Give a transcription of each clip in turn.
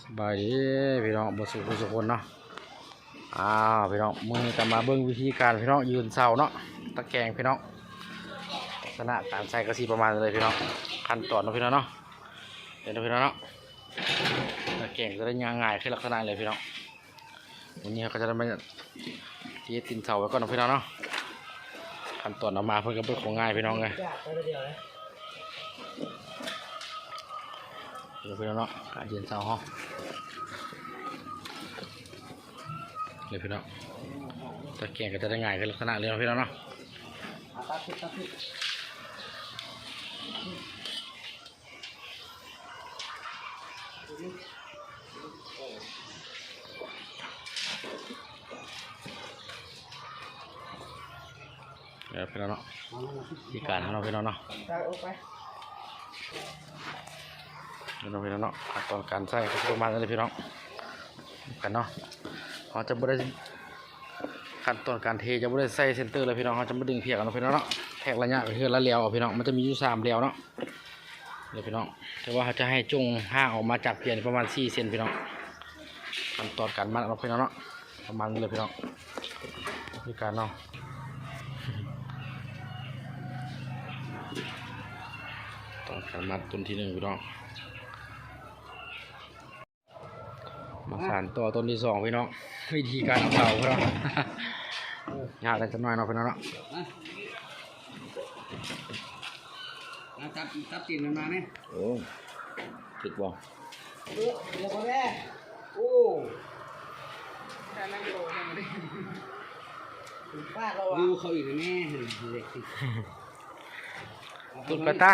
สบายดีพี่น้องบสุขสุคนเนาะอ้าวพี่น้องมือจะมาเบิ่งวิธีการพี่น้องยืนเสาเนาะตะแกรงพี่น้องลักษณะการใส่กระสีประมาณเลยพี่น้องขั้นตอนเนาะพี่น้องเนาะเห็นเนาะพี่น้องเนาะตะแกรงจะได้ง่ายขึ้นลักษณะเลยพี่น้องวันนี้เราจะได้มาที่ตินเสาไว้ก่อนเนาะพี่น้องเนาะขั้นตอนเอามาเพื่อก็เป็นของง่ายพี่น้องเลย เดียวเลยเดี๋ยวพี่น้องเนาะการยืนเสาห้องเลยพี่น้องตะแกรงก็จะได้ง่ายขึ้นลักษณะเลยเนาะพี่น้องเนาะอาตาพิดตาพิดเดี๋ยวพี่น้องเนาะมาแล้วนะที่การของเราพี่น้องเนาะตาโอ้ไป พี่น้องพี่น้องเนาะตอนการใส่ก็ประมาณนั้นเลยพี่น้องกันเนาะเขาจะไม่ได้ขั้นตอนการเทจะไม่ได้ใส่เซนเตอร์เลยพี่น้องเขาจะไม่ดึงเพียกันเนาะพี่น้องเนาะแทกระยะก็คือละเลียวพี่น้องมันจะมีอยู่สามเลียวเนาะเลยพี่น้องแต่ว่าเขาจะให้จงห่างออกมาจากเพียนประมาณ4เซนพี่น้องขั้นตอนการมัดเนาะพี่น้องเนาะประมาณนี้เลยพี่น้องคือการเนาะตองการมัดต้นที่หนึ่งพี่น้อง มาสานต่อต้นที่สองพี่น้องวิธีการเอาเผาพี่น้องยากกันสักหน่อยเนาะพี่น้องเนาะมาจับจับตีนมันมาเนี่ยโอ้ถึกบ่เดี๋ยวเดี๋ยวคนแรกโอ้แต่นั่งโดนมาดิป้าเราดูเขาอีกแน่เด็กตุดกระตา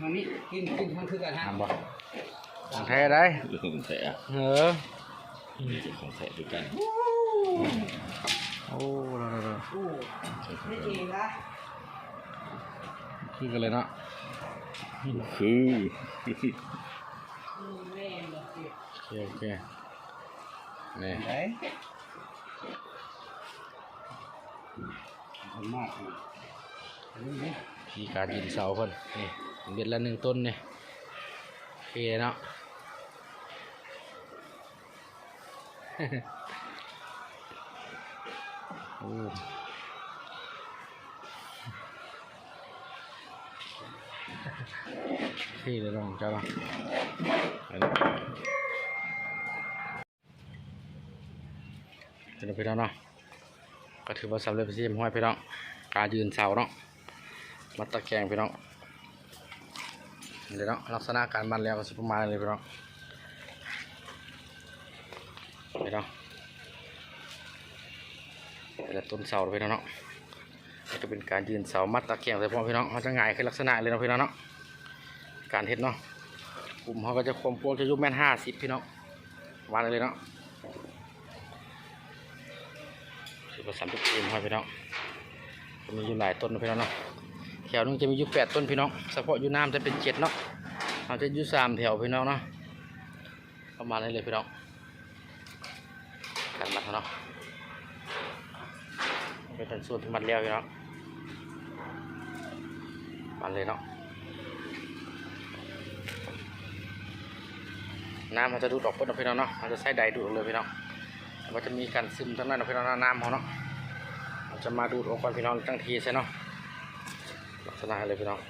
ทางนี้กินกินทางคือกันฮะทำบ่ ของแท้ได้เรื่องของแท้เออเป็นของแท้ด้วยกันโอ้เราเราโอ้ไม่จริงนะคือกันเลยเนาะคือแม่เลยโอเคโอเคนี่ไหนคนมากเลยนี่นี่วิธีการยินเสาคนนี่เด็ดละหนึ่งต้นนี่โอเคเนาะ โอ้ที่เลยน้องเจ้าเนาะไปเลยเป็นพี่น้องเนาะก็ถือว่าสำเร็จไปที่ห้อยพี่น้องการยืนเสาเนาะมัดตะแกงพี่น้องนี่เลยเนาะลักษณะการมันแล้วก็สิประมาณเลยพี่น้อง พี่น้องแต่ต้นเสาพี่น้องเนาะก็จะเป็นการยืนเสามัดตะเกียงใส่พ่อพี่น้องเขาจะง่ายขึ้นลักษณะเลยเนาะพี่น้องเนาะการเฮ็ดเนาะกลุ่มเขาก็จะความโปรจะยุบแม่นห้าสิบพี่น้องวางเลยเนาะคือประสานทุกทีมให้พี่น้องจะมีอยู่หลายต้นพี่น้องเนาะแถวนึงจะมีอยู่แปดต้นพี่น้องเฉพาะอยู่น้ำจะเป็นเจ็ดเนาะเราจะอยู่สามแถวพี่น้องเนาะประมาณนี้เลยพี่น้อง เนาะเป็นส่วนที่มันเลี้ยวอยู่เนาะมันเลยเนาะน้ำมันจะดูดออกพิ่นเนาะพี่น้องเนาะมันจะใช้ใดดูดออกเลยพี่น้องมันจะมีการซึมทั้งนั้นเนะพี่น้องเนาะน้ำเขาเนาะมันจะมาดูดออกก่อนพี่น้องตั้งทีใช่เนาะลักษณะเลยพี่น้อง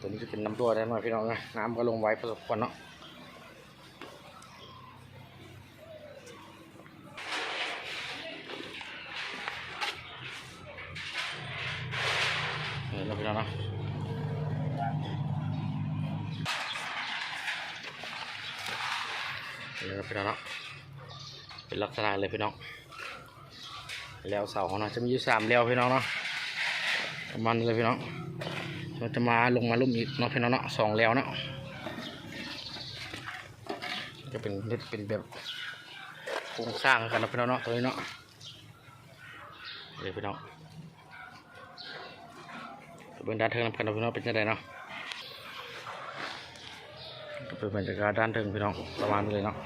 ตัวนี้จะเป็นน้ำตัวได้ไหมพี่น้องนะน้ำก็ลงไว้ผสมกันเนาะ พี่น้องเนาะนี่เราพี่น้องเนาะเป็นลักษณะเลยพี่น้องแล้วเสาของเราจะมีอยู่สามแล้วพี่น้องเนาะประมาณนี้เลยพี่น้องเราจะมาลงมาลุ่มอีกเนาะพี่น้องเนาะสองแล้วเนาะจะเป็นเป็นแบบโครงสร้างกันนะพี่น้องเนาะตัวนี้เนาะเลยพี่น้อง เบื้องด้านเทิงน้ำกันพี่น้องเป็นยังไงเนาะเป็นบรรยากาศด้านเทิงพี่น้องประมาณนี้เลยเนาะ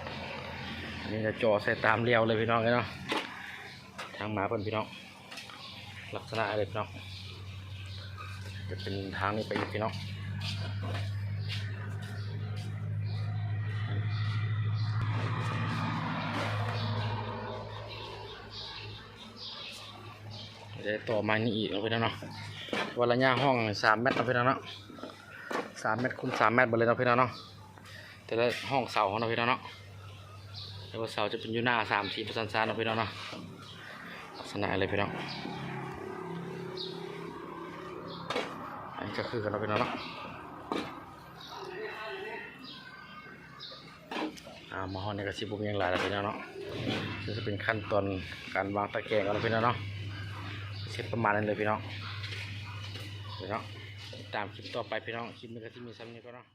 อันนี้จะจ่อใส่ตามเรียวเลยพี่น้องเลยเนาะทางหมาเป็นพี่น้องลักษณะอะไรพี่น้องจะเป็นทางนี้ไปอีกพี่น้องจะต่อมานี่อีกเราไปแล้วเนาะ วันระยะห้องสามเมตรเอาไปแล้วเนาะสามเมตรคูณสามเมตรหมดเลยเอาไปแล้วเนาะแต่ละห้องเสาของเราไปแล้วเนาะแต่ว่าเสาจะเป็นยูหน้าสามสี่ประสันซานเอาไปแล้วเนาะลักษณะอะไรไปแล้วอันนี้ก็คือกันเอาไปแล้วเนาะอ่ามาห้องนี้ก็สิบุกยังหลายแล้วไปแล้วเนาะจะเป็นขั้นตอนการวางตะแกรงกันแล้วพี่น้องเนาะเสร็จประมาณนั้นเลยพี่น้อง เน้องติดตามคลิปต่อไปพี่น้องคลิปนี้ก็ที่มีซ้ำนี้ก็เนาะ